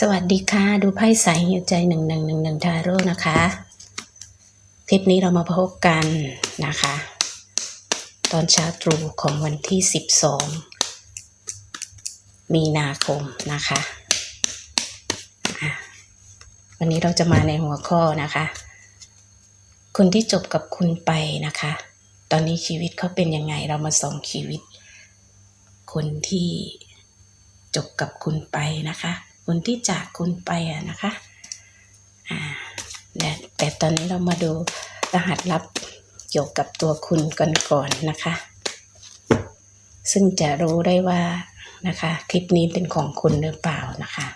สวัสดีค่ะ ดูไพ่สายหิวใจหนึ่งหนึ่งหนึ่งหนึ่งทาโร่นะคะ คลิปนี้เรามาพบกันนะคะ ตอนเช้าตรู่ของวันที่ 12 มีนาคมนะคะะวันนี้เราจะมาในหัวข้อนะคะ คนที่จบกับคุณไปนะคะ ตอนนี้ชีวิตเขาเป็นยังไงเรามาส่องชีวิต คนที่จบกับคุณไปนะคะ คนที่จากคุณไปอะนะคะอ่าแต่แต่ตอนนี้เรามาดูรหัสลับเกี่ยวกับตัวคุณกันก่อนนะคะ ซึ่งจะรู้ได้ว่านะคะ คลิปนี้เป็นของคุณหรือเปล่านะคะ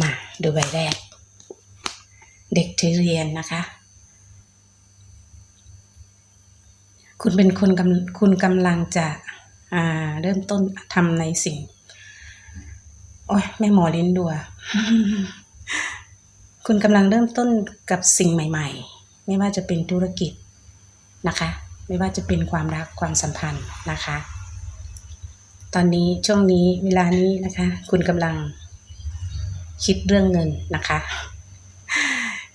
มาดูใบแรก เด็กที่เรียนนะคะ คุณเป็นคนกำคุณกำลังจะอ่าเริ่มต้นทำในสิ่ง โอ้ยแม่หมอลิ้นดัว คุณกำลังเริ่มต้นกับสิ่งใหม่ ๆ ไม่ว่าจะเป็นธุรกิจนะคะ ไม่ว่าจะเป็นความรักความสัมพันธ์นะคะ ตอนนี้ช่วงนี้เวลานี้นะคะ คุณกำลังคิดเรื่องเงินนะคะ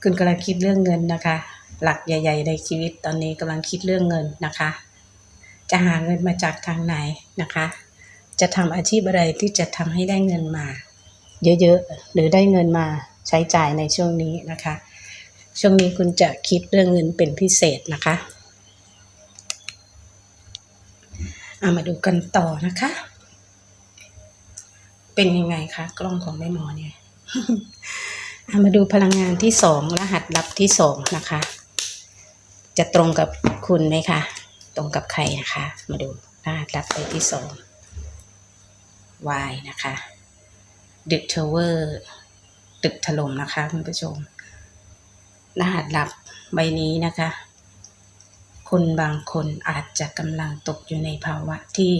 คุณกำลังคิดเรื่องเงินนะคะ หลักใหญ่ ๆ ในชีวิตตอนนี้กำลังคิดเรื่องเงินนะคะ จะหาเงินมาจากทางไหนนะคะ จะทำอาชีพอะไรที่จะทำให้ได้เงินมา เยอะๆ หรือได้เงินมาใช้จ่ายในช่วงนี้นะคะ ช่วงนี้คุณจะคิดเรื่องเงินเป็นพิเศษนะคะเอามาดูกันต่อนะคะ เป็นยังไงคะกล้องของแม่หมอเนี่ยเอามาดูพลังงานที่สองรหัสลับที่สองนะคะ จะตรงกับคุณไหมคะ ตรงกับใครนะคะ มาดูรหัสลับใบที่สอง Y นะคะดึกทาวเวอร์ตึกถล่มนะคะคุณผู้ชม รหัสลับใบนี้นะคะ คนบางคนอาจจะกำลังตกอยู่ในภาวะที่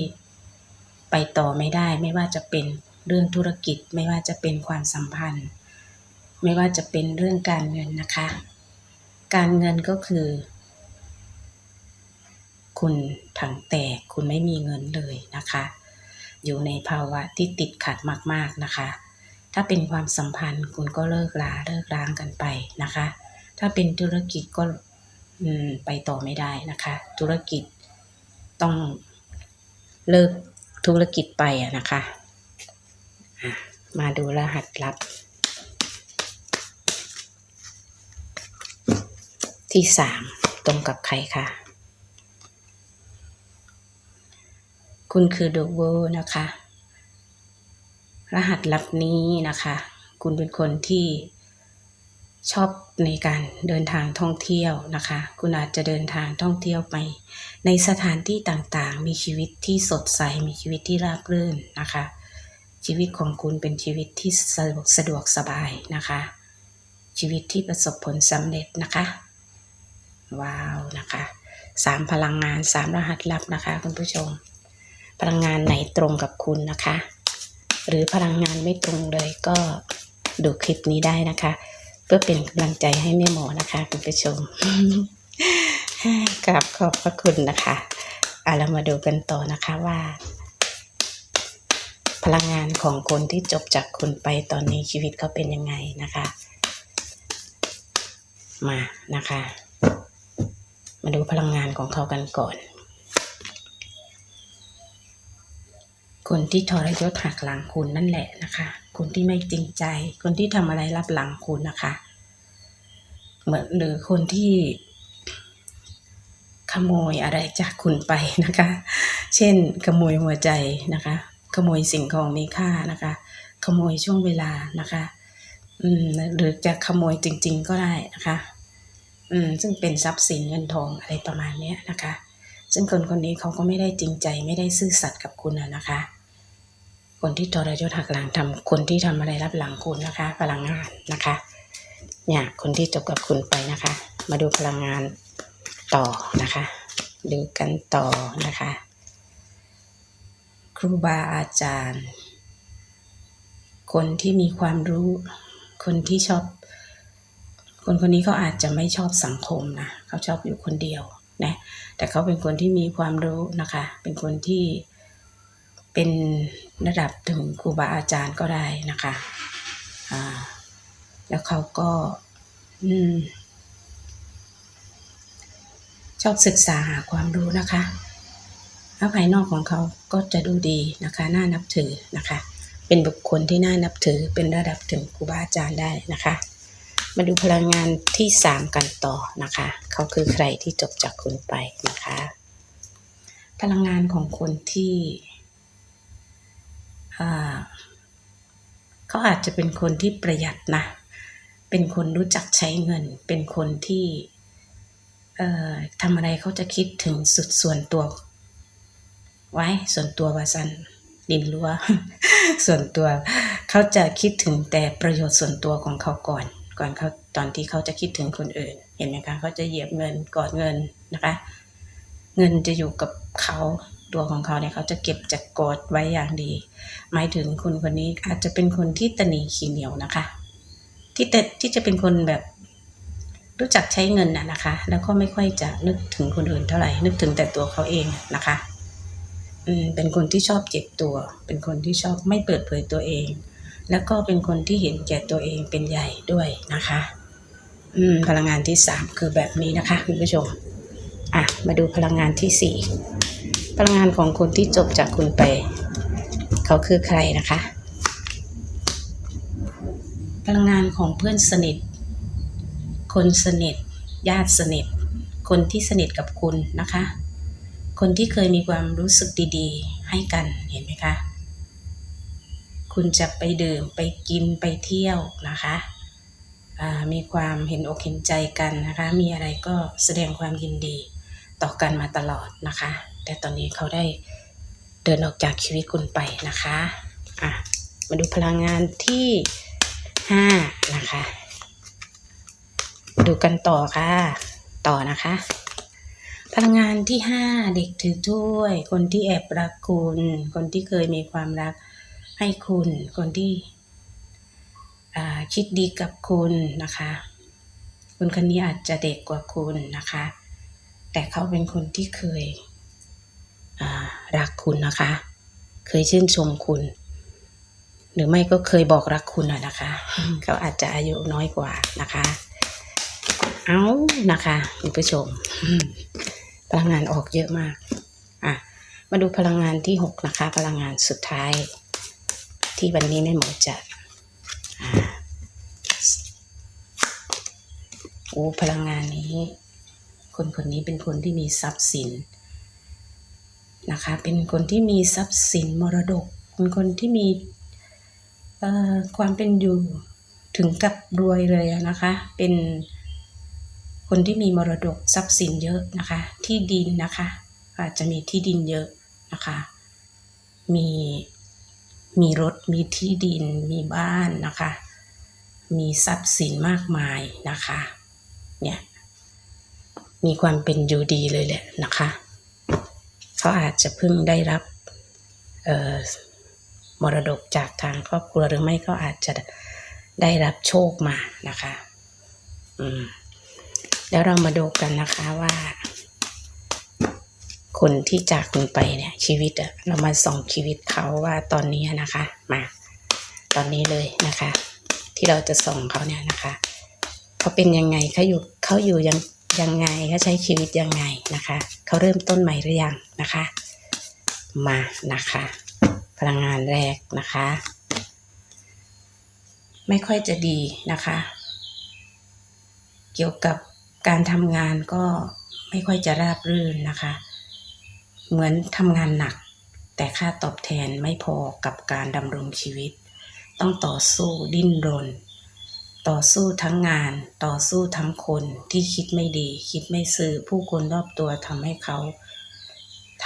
ไปต่อไม่ได้ ไม่ว่าจะเป็นเรื่องธุรกิจ ไม่ว่าจะเป็นความสัมพันธ์ ไม่ว่าจะเป็นเรื่องการเงินนะคะ การเงินก็คือ คุณถังแตกคุณไม่มีเงินเลยนะคะ อยู่ในภาวะที่ติดขัดมากๆนะคะ ถ้าเป็นความสัมพันธ์คุณก็เลิกลาเลิกร้างกันไปนะคะ ถ้าเป็นธุรกิจก็ไปต่อไม่ได้นะคะ ธุรกิจต้องเลิกธุรกิจไปอะนะคะอะมาดูรหัสลับ ที่สามตรงกับใครคะ คุณคือด e เว r นะคะ รหัสลับนี้นะคะ คุณเป็นคนที่ชอบในการเดินทางท่องเที่ยวนะคะ คุณอาจจะเดินทางท่องเที่ยวไป ในสถานที่ต่างๆ มีชีวิตที่สดใส มีชีวิตที่ราบรื่นนะคะ ชีวิตของคุณเป็นชีวิตที่สะดวกสะดวกสบายนะคะ ชีวิตที่ประสบผลสำเร็จนะคะ ว้าวนะคะสามพลังงานสามรหัสลับนะคะคุณผู้ชม พลังงานไหนตรงกับคุณนะคะ หรือพลังงานไม่ตรงเลยก็ดูคลิปนี้ได้นะคะ เพื่อเป็นกำลังใจให้แม่หมอนะคะคุณผู้ชมกราบขอบพระคุณนะคะเอะเรามาดูกันต่อนะคะว่า พลังงานของคนที่จบจากคุณไปตอนนี้ชีวิตเขาเป็นยังไงนะคะ มานะคะ มาดูพลังงานของเขากันก่อน คนที่ทรยศหักหลังคุณนั่นแหละนะคะ คนที่ไม่จริงใจ คนที่ทำอะไรรับหลังคุณนะคะ เหมือนหรือคนที่ ขโมยอะไรจากคุณไปนะคะ เช่น ขโมยหัวใจนะคะ ขโมยสิ่งของมีค่านะคะ ขโมยช่วงเวลานะคะอืมหรือจะขโมยจริง ๆ ก็ได้นะคะ อืม ซึ่งเป็นทรัพย์สินเงินทองอะไรประมาณเนี้ยนะคะ ซึ่งคนคนนี้เขาก็ไม่ได้จริงใจไม่ได้ซื่อสัตย์กับคุณนะนะคะ คนที่ทรยศหักหลังทำคนที่ทำอะไรรับหลังคุณนะคะ พลังงานนะคะ เนี่ยคนที่จบกับคุณไปนะคะ มาดูพลังงานต่อนะคะดูกันต่อนะคะ ครูบาอาจารย์ คนที่มีความรู้ คนที่ชอบ คนคนนี้เขาอาจจะไม่ชอบสังคมนะเขาชอบอยู่คนเดียวนะแต่เขาเป็นคนที่มีความรู้นะคะ เป็นคนที่ เป็นระดับถึงครูบาอาจารย์ก็ได้นะคะอ่าแล้วเขาก็อืมชอบศึกษาหาความรู้นะคะแล้วภายนอกของเขาก็จะดูดีนะคะ น่านับถือนะคะ เป็นบุคคลที่น่านับถือ เป็นระดับถึงครูบาอาจารย์ได้นะคะ มาดูพลังงานที่สามกันต่อนะคะ เขาคือใครที่จบจากคุณไปนะคะ พลังงานของคนที่ เขาอาจจะเป็นคนที่ประหยัดนะ เป็นคนรู้จักใช้เงิน เป็นคนที่ทำอะไรเขาจะคิดถึงสุดส่วนตัว ไว้ส่วนตัววาซันดินรั้วส่วนตัวเขาจะคิดถึงแต่ประโยชน์ส่วนตัวของเขาก่อน ก่อนเขาตอนที่เขาจะคิดถึงคนอื่น เห็นไหมคะเขาจะเหยียบเงินกอดเงินนะคะ เงินจะอยู่กับเขา ตัวของเขาเนี่ยเขาจะเก็บจะกอดไว้อย่างดี หมายถึงคนคนนี้อาจจะเป็นคนที่ตนีขี้เหนียวนะคะ ที่แต่ที่จะเป็นคนแบบรู้จักใช้เงินน่ะนะคะ แล้วก็ไม่ค่อยจะนึกถึงคนอื่นเท่าไหร่ นึกถึงแต่ตัวเขาเองนะคะอืมเป็นคนที่ชอบเก็บตัว เป็นคนที่ชอบไม่เปิดเผยตัวเอง แล้วก็เป็นคนที่เห็นแก่ตัวเองเป็นใหญ่ด้วยนะคะ อืมพลังงานที่สามคือแบบนี้นะคะคุณผู้ชม อะ มาดูพลังงานที่สี่พลังงานของคนที่จบจากคุณไป เขาคือใครนะคะ พลังงานของเพื่อนสนิท คนสนิท ญาติสนิท คนที่สนิทกับคุณนะคะ คนที่เคยมีความรู้สึกดีๆ ให้กันเห็นไหมคะ คุณจะไปดื่มไปกินไปเที่ยวนะคะมีความเห็นอกเห็นใจกันนะคะ มีอะไรก็แสดงความยินดี ต่อกันมาตลอดนะคะ แต่ตอนนี้เขาได้เดินออกจากชีวิตคุณไปนะคะอะมาดูพลังงานที่ห้านะคะ ดูกันต่อค่ะ ต่อนะคะ พลังงานที่ห้าเด็กถือถ้วย คนที่แอบรักคุณ คนที่เคยมีความรักให้คุณ คนที่อ่าคิดดีกับคุณนะคะ คนคนนี้อาจจะเด็กกว่าคุณนะคะ แต่เขาเป็นคนที่เคยอ่ารักคุณนะคะ เคยชื่นชมคุณ หรือไม่ก็เคยบอกรักคุณอะนะคะ เขาอาจจะอายุน้อยกว่านะคะ เอานะคะคุณผู้ชมอืมพลังงานออกเยอะมาก อะ มาดูพลังงานที่หกนะคะ พลังงานสุดท้าย ที่วันนี้แม่หมอจะอ่าโอ้พลังงานนี้ คนคนนี้เป็นคนที่มีทรัพย์สินนะคะ เป็นคนที่มีทรัพย์สินมรดก เป็นคนที่มีความเป็นอยู่ถึงกับรวยเลยนะคะ เป็นคนที่มีมรดกทรัพย์สินเยอะนะคะ ที่ดินนะคะ อาจจะมีที่ดินเยอะนะคะ มีมีรถ มีที่ดิน มีบ้านนะคะ มีทรัพย์สินมากมายนะคะ เนี่ย มีความเป็นอยู่ดีเลยแหละนะคะ เขาอาจจะเพิ่งได้รับมรดกจากทางครอบครัวหรือไม่ก็อาจจะได้รับโชคมานะคะอืมแล้วเรามาดูกันนะคะว่า คนที่จากคุณไปเนี่ย ชีวิตอะเรามาส่องชีวิตเขาว่าตอนนี้นะคะ มา ตอนนี้เลยนะคะ ที่เราจะส่องเขาเนี่ยนะคะเขาเป็นยังไงเขาอยู่เขาอยู่ยัง ยังไงเขาใช้ชีวิตยังไงนะคะ เขาเริ่มต้นใหม่หรือยังนะคะ มานะคะ พลังงานแรกนะคะ ไม่ค่อยจะดีนะคะ เกี่ยวกับการทำงานก็ไม่ค่อยจะราบรื่นนะคะ เหมือนทำงานหนัก แต่ค่าตอบแทนไม่พอกับการดำรงชีวิต ต้องต่อสู้ดิ้นรน ต่อสู้ทั้งงาน ต่อสู้ทั้งคนที่คิดไม่ดี คิดไม่ซื่อผู้คนรอบตัวทำให้เขา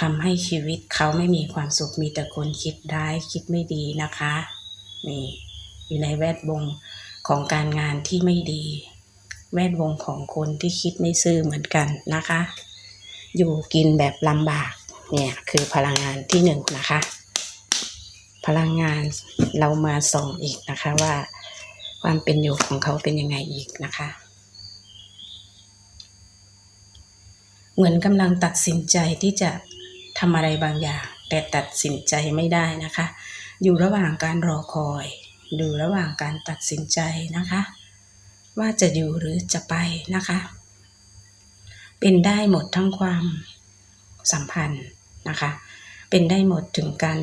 ทำให้ชีวิตเขาไม่มีความสุขมีแต่คนคิดร้ายคิดไม่ดีนะคะนี่อยู่ในแวดวงของการงานที่ไม่ดี แวดวงของคนที่คิดไม่ซื่อเหมือนกันนะคะ อยู่กินแบบลำบากเนี่ยคือพลังงานที่หนึ่งนะคะ พลังงานเรามาส่องอีกนะคะว่า ความเป็นอยู่ของเขาเป็นยังไงอีกนะคะ เหมือนกำลังตัดสินใจที่จะทำอะไรบางอย่าง แต่ตัดสินใจไม่ได้นะคะ อยู่ระหว่างการรอคอยดูระหว่างการตัดสินใจนะคะ ว่าจะอยู่หรือจะไปนะคะ เป็นได้หมดทั้งความสัมพันธ์นะคะ เป็นได้หมดถึงการ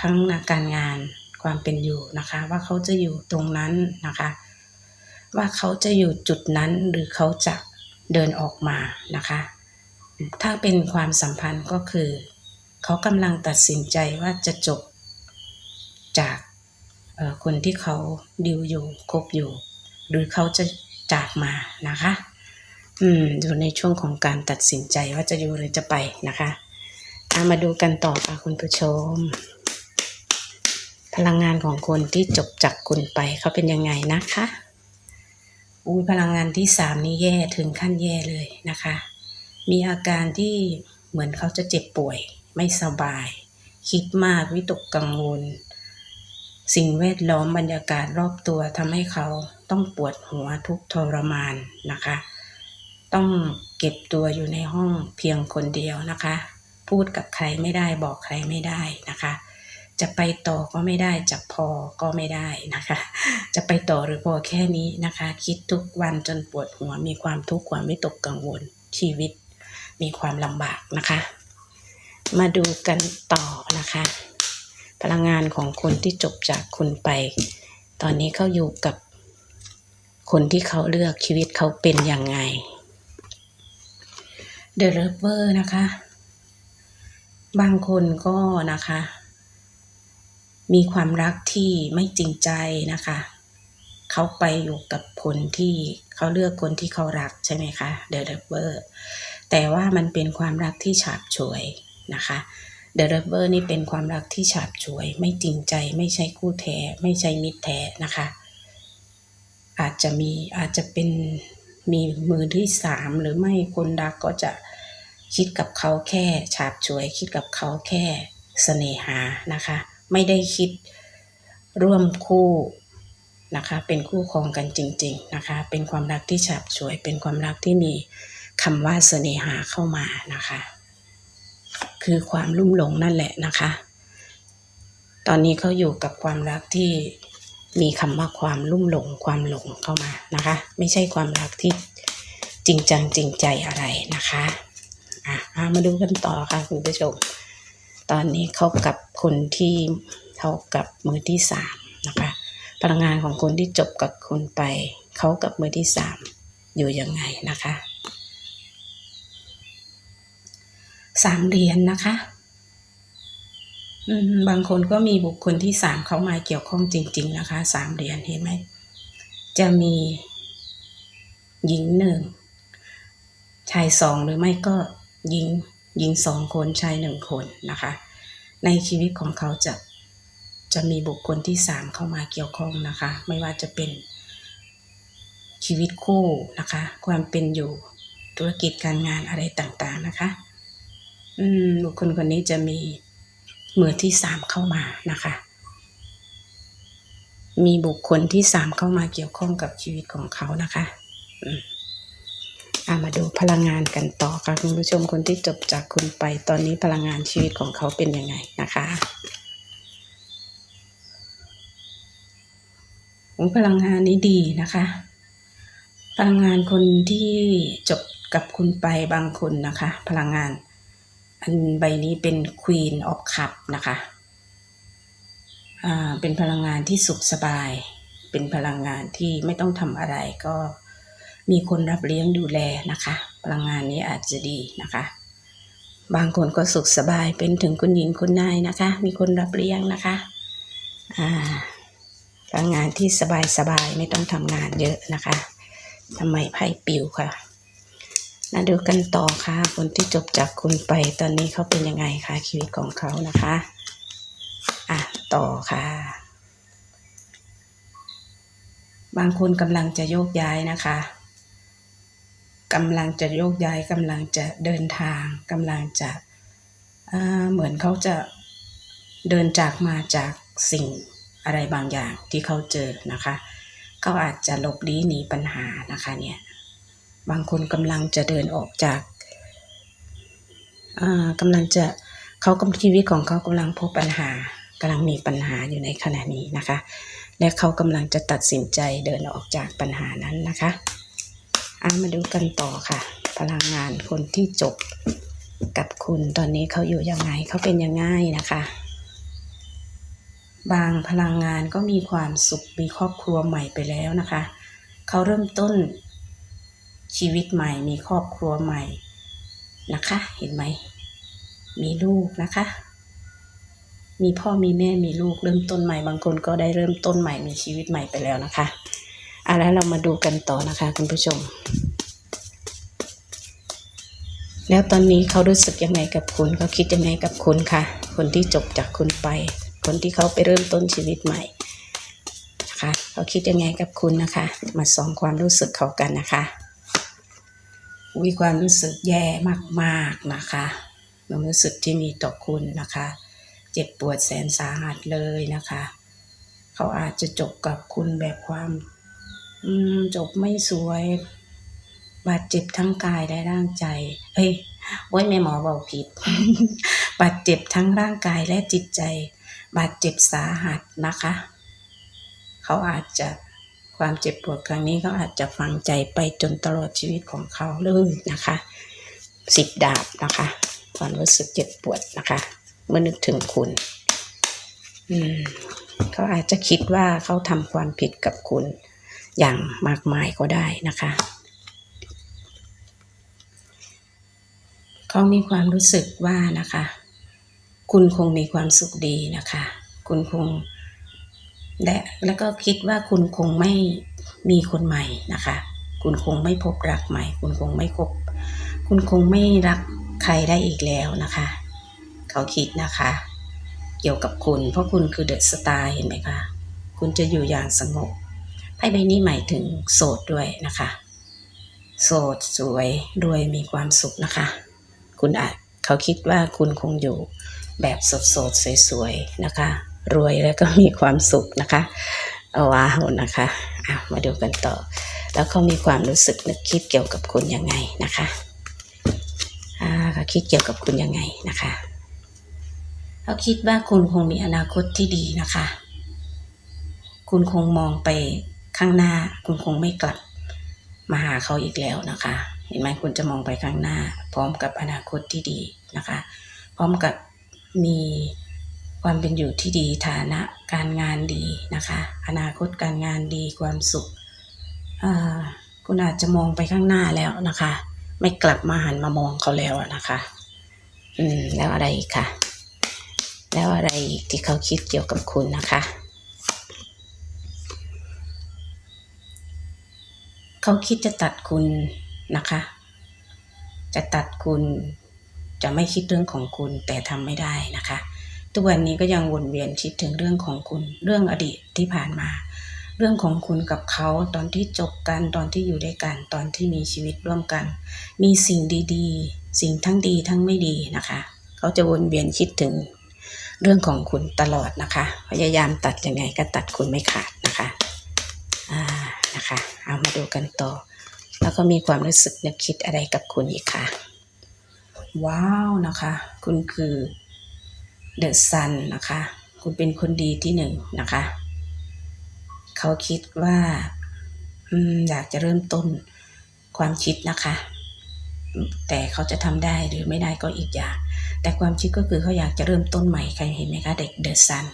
ทั้งการงาน ความเป็นอยู่นะคะ ว่าเขาจะอยู่ตรงนั้นนะคะ ว่าเขาจะอยู่จุดนั้นหรือเขาจะเดินออกมานะคะ ถ้าเป็นความสัมพันธ์ก็คือ เขากำลังตัดสินใจว่าจะจบจากคนที่เขาดิวอยู่คบอยู่ หรือเขาจะจากมานะคะอืมอยู่ในช่วงของการตัดสินใจว่าจะอยู่หรือจะไปนะคะเอามาดูกันต่อค่ะคุณผู้ชม พลังงานของคนที่จบจากคุณไปเขาเป็นยังไงนะคะอุ้ยพลังงานที่สามนี่แย่ถึงขั้นแย่เลยนะคะ มีอาการที่เหมือนเขาจะเจ็บป่วย ไม่สบาย คิดมากวิตกกังวล สิ่งแวดล้อมบรรยากาศรอบตัวทำให้เขาต้องปวดหัวทุกทรมานนะคะ ต้องเก็บตัวอยู่ในห้องเพียงคนเดียวนะคะ พูดกับใครไม่ได้บอกใครไม่ได้นะคะ จะไปต่อก็ไม่ได้จะพอก็ไม่ได้นะคะ จะไปต่อหรือพอแค่นี้นะคะ คิดทุกวันจนปวดหัว มีความทุกข์ความวิตกกังวลชีวิต มีความลำบากนะคะ มาดูกันต่อนะคะ พลังงานของคนที่จบจากคุณไป ตอนนี้เขาอยู่กับคนที่เขาเลือกชีวิตเขาเป็นยังไง The Lover นะคะ บางคนก็นะคะ มีความรักที่ไม่จริงใจนะคะ เขาไปอยู่กับคนที่เขาเลือกคนที่เขารักใช่ไหมคะ The Lover แต่ว่ามันเป็นความรักที่ฉาบฉวยนะคะ The Lover นี่เป็นความรักที่ฉาบฉวย ไม่จริงใจไม่ใช่คู่แท้ไม่ใช่มิตรแท้นะคะ อาจจะมีอาจจะเป็นมีมือที่สามหรือไม่คนรักก็จะคิดกับเขาแค่ฉาบฉวย คิดกับเขาแค่เสน่หานะคะ ไม่ได้คิดร่วมคู่นะคะ เป็นคู่ครองกันจริง ๆนะคะ เป็นความรักที่ฉาบฉวย เป็นความรักที่มีคำว่าเสน่หาเข้ามานะคะ คือความลุ่มหลงนั่นแหละนะคะ ตอนนี้เขาอยู่กับความรักที่มีคำว่าความลุ่มหลงความหลงเข้ามานะคะ ไม่ใช่ความรักที่จริงจังจริงใจอะไรนะคะ อะมาดูกันต่อค่ะคุณผู้ชม ตอนนี้เขากับคนที่เขากับมือที่สามนะคะพลังงานของคนที่จบกับคุณไป เขากับมือที่สามอยู่ยังไงนะคะสามเหรียญนนะคะบางคนก็มีบุคคลที่สามเข้ามาเกี่ยวข้องจริง ๆ นะคะสามเหรียญเห็นไหมจะมีหญิงหนึ่งชายสองหรือไม่ก็หญิง หญิงสองคนชายหนึ่งคนนะคะ ในชีวิตของเขาจะจะมีบุคคลที่สามเข้ามาเกี่ยวข้องนะคะ ไม่ว่าจะเป็นชีวิตคู่นะคะ ความเป็นอยู่ธุรกิจการงานอะไรต่างๆนะคะอืบุคคลคนนี้จะมีมือที่สามเข้ามานะคะ มีบุคคลที่สามเข้ามาเกี่ยวข้องกับชีวิตของเขานะคะ อืม อะมาดูพลังงานกันต่อค่ะคุณผู้ชมคนที่จบจากคุณไปตอนนี้พลังงานชีวิตของเขาเป็นยังไงนะคะพลังงานนี้ดีนะคะ พลังงานคนที่จบกับคุณไปบางคนนะคะ พลังงาน อันใบนี้เป็น Queen of Cup นะคะเป็นพลังงานที่สุขสบาย เป็นพลังงานที่ไม่ต้องทำอะไรก็ มีคนรับเลี้ยงดูแลนะคะ พลังงานนี้อาจจะดีนะคะ บางคนก็สุขสบายเป็นถึงคุณหญิงคุณนายนะคะ มีคนรับเลี้ยงนะคะพลังงานที่สบายสบายไม่ต้องทำงานเยอะนะคะทำไมไพ่ปิวค่ะมาดูกันต่อค่ะ คนที่จบจากคุณไปตอนนี้เขาเป็นยังไงคะชีวิตของเขานะคะอะต่อค่ะ บางคนกำลังจะโยกย้ายนะคะ กำลังจะโยกย้ายกำลังจะเดินทางกำลังจะเหมือนเขาจะเดินจากมาจากสิ่งอะไรบางอย่างที่เขาเจอนะคะเขาอาจจะหลบลี้หนีปัญหานะคะเนี่ยบางคนกำลังจะเดินออกจากกำลังจะเขากำชีวิตของเขากำลังพบปัญหากำลังมีปัญหาอยู่ในขณะนี้นะคะ และเขากำลังจะตัดสินใจเดินออกจากปัญหานั้นนะคะ อะมาดูกันต่อค่ะ พลังงานคนที่จบกับคุณตอนนี้เขาอยู่ยังไงเขาเป็นยังไงนะคะ บางพลังงานก็มีความสุขมีครอบครัวใหม่ไปแล้วนะคะ เขาเริ่มต้นชีวิตใหม่มีครอบครัวใหม่นะคะ เห็นไหม มีลูกนะคะ มีพ่อมีแม่มีลูกเริ่มต้นใหม่ บางคนก็ได้เริ่มต้นใหม่มีชีวิตใหม่ไปแล้วนะคะ อาแล้วเรามาดูกันต่อนะคะคุณผู้ชม แล้วตอนนี้เขารู้สึกยังไงกับคุณเขาคิดยังไงกับคุณค่ะคนที่จบจากคุณไป คนที่เขาไปเริ่มต้นชีวิตใหม่นะคะเขาคิดยังไงกับคุณนะคะ มาส่องความรู้สึกเขากันนะคะมีความรู้สึกแย่มากๆนะคะความรู้สึกที่มีต่อคุณนะคะ เจ็บปวดแสนสาหัสเลยนะคะ เขาอาจจะจบกับคุณแบบความ จบไม่สวย บาดเจ็บทั้งกายและร่างใจ เอ้ยโอ้ยแม่หมอบอกผิด บาดเจ็บทั้งร่างกายและจิตใจ บาดเจ็บสาหัสนะคะ เขาอาจจะความเจ็บปวดครั้งนี้เขาอาจจะฝังใจไปจนตลอดชีวิตของเขาเลยนะคะสิบดาบนะคะ ความรู้สึกเจ็บปวดนะคะ เมื่อนึกถึงคุณ อืมเขาอาจจะคิดว่าเขาทำความผิดกับคุณ อย่างมากมายก็ได้นะคะ เขามีความรู้สึกว่านะคะ คุณคงมีความสุขดีนะคะ คุณคงและแล้วก็คิดว่าคุณคงไม่มีคนใหม่นะคะ คุณคงไม่พบรักใหม่ คุณคงไม่คบ คุณคงไม่รักใครได้อีกแล้วนะคะ เขาคิดนะคะ เกี่ยวกับคุณ เพราะคุณคือเดอะสตาร์เห็นไหมคะ คุณจะอยู่อย่างสงบ ไพ่ใบนี้หมายถึงโสดด้วยนะคะ โสดสวยรวยมีความสุขนะคะ คุณอาจเขาคิดว่าคุณคงอยู่แบบสดสดสวยๆนะคะ รวยแล้วก็มีความสุขนะคะว้าวนะคะอะมาดูกันต่อ แล้วเขามีความรู้สึกนึกคิดเกี่ยวกับคุณยังไงนะคะอ่าเขาคิดเกี่ยวกับคุณยังไงนะคะเขาคิดว่าคุณคงมีอนาคตที่ดีนะคะ คุณคงมองไป ข้างหน้าคุณคงไม่กลับมาหาเขาอีกแล้วนะคะ เห็นไหมคุณจะมองไปข้างหน้า พร้อมกับอนาคตที่ดีนะคะ พร้อมกับมีความเป็นอยู่ที่ดีฐานะการงานดีนะคะ อนาคตการงานดีความสุขคุณอาจจะมองไปข้างหน้าแล้วนะคะ ไม่กลับมาหันมามองเขาแล้วนะคะ อืมแล้วอะไรอีกค่ะแล้วอะไรอีกที่เขาคิดเกี่ยวกับคุณนะคะ เขาคิดจะตัดคุณนะคะ จะตัดคุณจะไม่คิดเรื่องของคุณแต่ทำไม่ได้นะคะ ทุกวันนี้ก็ยังวนเวียนคิดถึงเรื่องของคุณ เรื่องอดีตที่ผ่านมา เรื่องของคุณกับเขาตอนที่จบกันตอนที่อยู่ด้วยกันตอนที่มีชีวิตร่วมกัน มีสิ่งดีๆ สิ่งทั้งดีทั้งไม่ดีนะคะ เขาจะวนเวียนคิดถึงเรื่องของคุณตลอดนะคะ พยายามตัดยังไงก็ตัดคุณไม่ขาดนะคะ นะคะ เอามาดูกันต่อ แล้วก็มีความรู้สึกนึกคิดอะไรกับคุณอีกค่ะ ว้าวนะคะ คุณคือเดอะซันนะคะ คุณเป็นคนดีที่หนึ่งนะคะ เขาคิดว่าออยากจะเริ่มต้นความคิดนะคะ แต่เขาจะทำได้หรือไม่ได้ก็อีกอย่าง แต่ความคิดก็คือเขาอยากจะเริ่มต้นใหม่ใครเห็นไหมคะเด็กเดอะซัน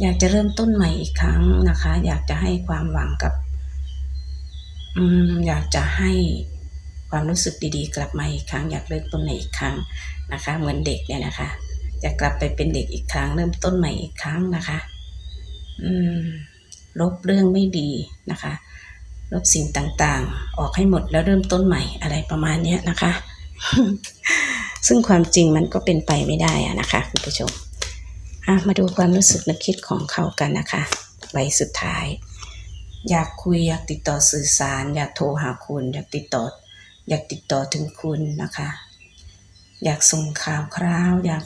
อยากจะเริ่มต้นใหม่อีกครั้งนะคะ อยากจะให้ความหวังกับ อยากจะให้ความรู้สึกดีๆ กลับมาอีกครั้ง อยากเริ่มต้นใหม่อีกครั้งนะคะ เหมือนเด็กเนี่ยนะคะอยากกลับไปเป็นเด็กอีกครั้ง เริ่มต้นใหม่อีกครั้งนะคะอืมลบเรื่องไม่ดีนะคะ ลบสิ่งต่างๆ ออกให้หมดแล้วเริ่มต้นใหม่อะไรประมาณเนี้ยนะคะ ซึ่งความจริงมันก็เป็นไปไม่ได้อะนะคะคุณผู้ชมมาดูความรู้สึกนึกคิดของเขากันนะคะใบสุดท้าย อยากคุยอยากติดต่อสื่อสาร อยากโทรหาคุณ อยากติดต่อ อยากติดต่อถึงคุณนะคะ อยากส่งข่าวคราว อยาก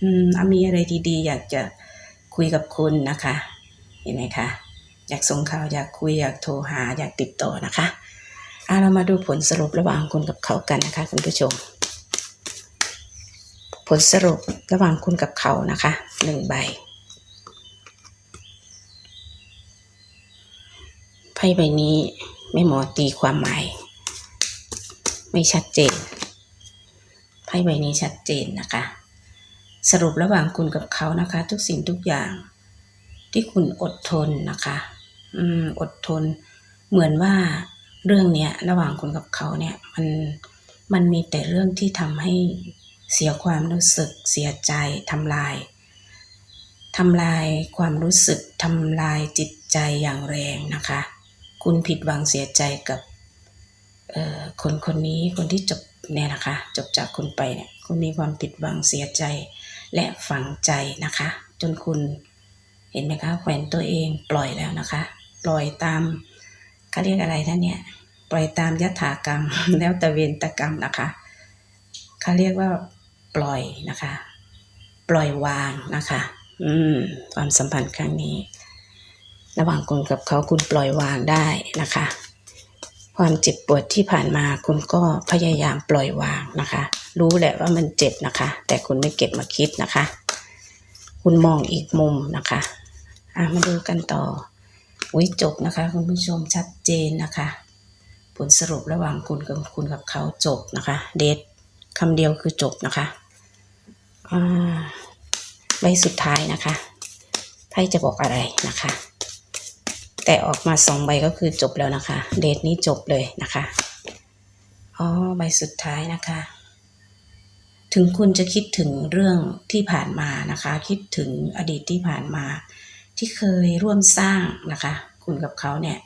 อืมอะมีอะไรดีๆ อยากจะคุยกับคุณนะคะ เห็นไหมคะอยากส่งข่าวอยากคุยอยากโทรหา อยากติดต่อนะคะอะเรามาดูผลสรุประหว่างคุณกับเขากันนะคะคุณผู้ชม ผลสรุประหว่างคุณกับเขานะคะหนึ่งใบ ไพ่ใบนี้แม่หมอตีความหมาย ไม่ชัดเจน ไพ่ใบนี้ชัดเจนนะคะ สรุประหว่างคุณกับเขานะคะ ทุกสิ่งทุกอย่างที่คุณอดทนนะคะอืมอดทน เหมือนว่าเรื่องเนี้ยระหว่างคุณกับเขาเนี่ยมันมันมีแต่เรื่องที่ทำให้เสียความรู้สึก เสียใจทำลายทำลายความรู้สึกทำลายจิตใจอย่างแรงนะคะ คุณผิดหวังเสียใจกับคนคนนี้คนที่จบเนี่ยนะคะจบจากคุณไปเนี่ยคุณมีความผิดหวังเสียใจและฝังใจนะคะ จนคุณเห็นไหมคะแขวนตัวเองปล่อยแล้วนะคะ ปล่อยตามเขาเรียกอะไรท่านเนี่ยปล่อยตามยถากรรมแล้วแต่เวรตกรรมนะคะเขาเรียกว่าปล่อยนะคะ ปล่อยวางนะคะ อืมความสัมพันธ์ครั้งนี้ ระหว่างคุณกับเขาคุณปล่อยวางได้นะคะ ความเจ็บปวดที่ผ่านมาคุณก็พยายามปล่อยวางนะคะ รู้แหละว่ามันเจ็บนะคะ แต่คุณไม่เก็บมาคิดนะคะ คุณมองอีกมุมนะคะอะมาดูกันต่ออุ้ยจบนะคะ คุณผู้ชมชัดเจนนะคะ ผลสรุประหว่างคุณกับคุณกับเขาจบนะคะ เดทคำเดียวคือจบนะคะใบสุดท้ายนะคะไพ่จะบอกอะไรนะคะ แต่ออกมาสองใบก็คือจบแล้วนะคะ เดทนี้จบเลยนะคะ อ๋อ ใบสุดท้ายนะคะ ถึงคุณจะคิดถึงเรื่องที่ผ่านมานะคะ คิดถึงอดีตที่ผ่านมา ที่เคยร่วมสร้างนะคะ คุณกับเขาเนี่ย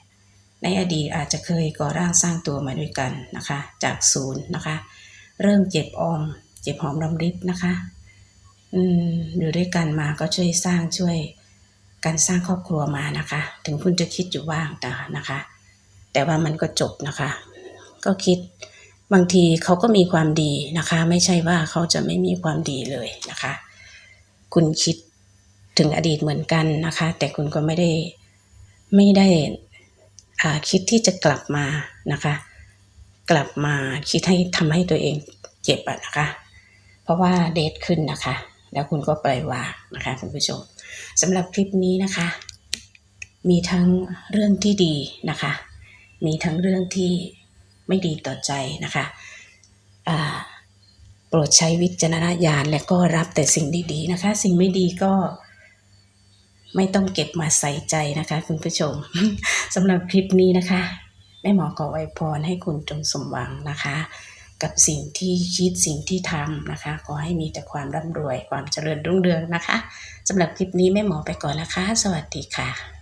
ในอดีตอาจจะเคยก่อร่างสร้างตัวมาด้วยกันนะคะ จากศูนย์นะคะ เริ่มเจ็บออม เจ็บหอมรำริบนะคะ อืมอยู่ด้วยกันมาก็ช่วยสร้างช่วย การสร้างครอบครัวมานะคะ ถึงคุณจะคิดอยู่บ้างแต่นะคะ แต่ว่ามันก็จบนะคะ ก็คิดบางทีเขาก็มีความดีนะคะ ไม่ใช่ว่าเขาจะไม่มีความดีเลยนะคะ คุณคิดถึงอดีตเหมือนกันนะคะ แต่คุณก็ไม่ได้ไม่ได้อ่าคิดที่จะกลับมานะคะ กลับมาคิดให้ทำให้ตัวเองเจ็บอะนะคะ เพราะว่าเดทขึ้นนะคะ แล้วคุณก็ปล่อยวางนะคะคุณผู้ชม สำหรับคลิปนี้นะคะ มีทั้งเรื่องที่ดีนะคะ มีทั้งเรื่องที่ไม่ดีต่อใจนะคะโปรดใช้วิจารณญาณและก็รับแต่สิ่งดีๆนะคะ สิ่งไม่ดีก็ไม่ต้องเก็บมาใส่ใจนะคะคุณผู้ชมสำหรับคลิปนี้นะคะแม่หมอขอไวพรให้คุณจงสมหวังนะคะ กับสิ่งที่คิดสิ่งที่ทำนะคะ ขอให้มีแต่ความร่ำรวยความเจริญรุ่งเรืองนะคะสำหรับคลิปนี้แม่หมอไปก่อนละคะ สวัสดีค่ะ